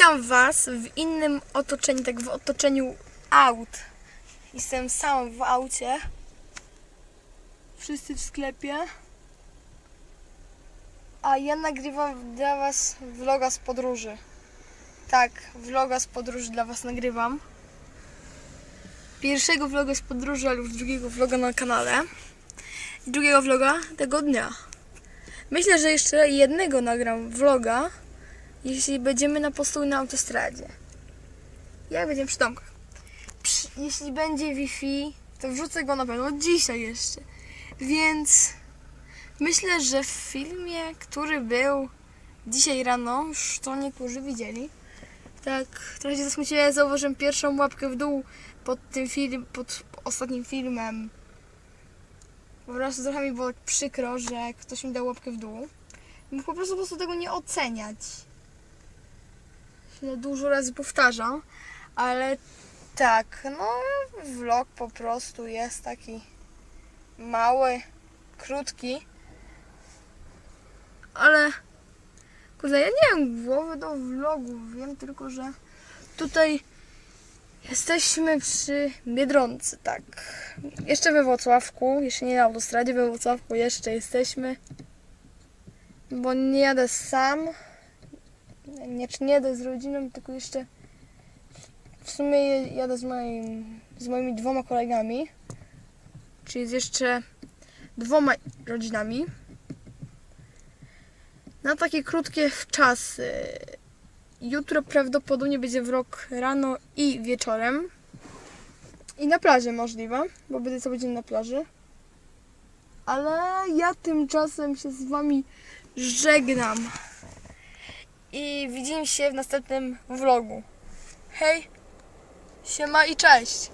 Witam Was w innym otoczeniu, tak w otoczeniu aut. Jestem sam w aucie. Wszyscy w sklepie. A ja nagrywam dla Was vloga z podróży. Tak, vloga z podróży dla Was nagrywam. Pierwszego vloga z podróży, ale już drugiego vloga na kanale. I drugiego vloga tego dnia. Myślę, że jeszcze jednego nagram vloga, jeśli będziemy na postój na autostradzie. Jak będziemy przy domkach. Jeśli będzie Wi-Fi, to wrzucę go na pewno dzisiaj jeszcze. Więc myślę, że w filmie, który był dzisiaj rano, już to niektórzy widzieli. Tak, trochę się zasmuciłem, zauważyłem pierwszą łapkę w dół pod tym film, pod ostatnim filmem. Po prostu trochę mi było przykro, że ktoś mi dał łapkę w dół. Mógł po prostu, po prostu tego nie oceniać. Dużo razy powtarzam, ale tak, no vlog po prostu jest taki mały, krótki. Ale kurde, ja nie mam głowy do vlogów, wiem tylko, że tutaj jesteśmy przy Biedronce, tak. Jeszcze we Wrocławku, jeszcze nie na autostradzie, we Wrocławku jeszcze jesteśmy. Bo nie jadę sam, nie, czy nie jadę z rodziną, tylko jeszcze w sumie jadę z, moim, z moimi dwoma kolegami, czyli z jeszcze dwoma rodzinami. Na takie krótkie czasy. Jutro prawdopodobnie będzie wrok rano i wieczorem. I na plaży możliwe, bo będę co dzień na plaży. Ale ja tymczasem się z wami żegnam. I widzimy się w następnym vlogu. Hej, siema i cześć!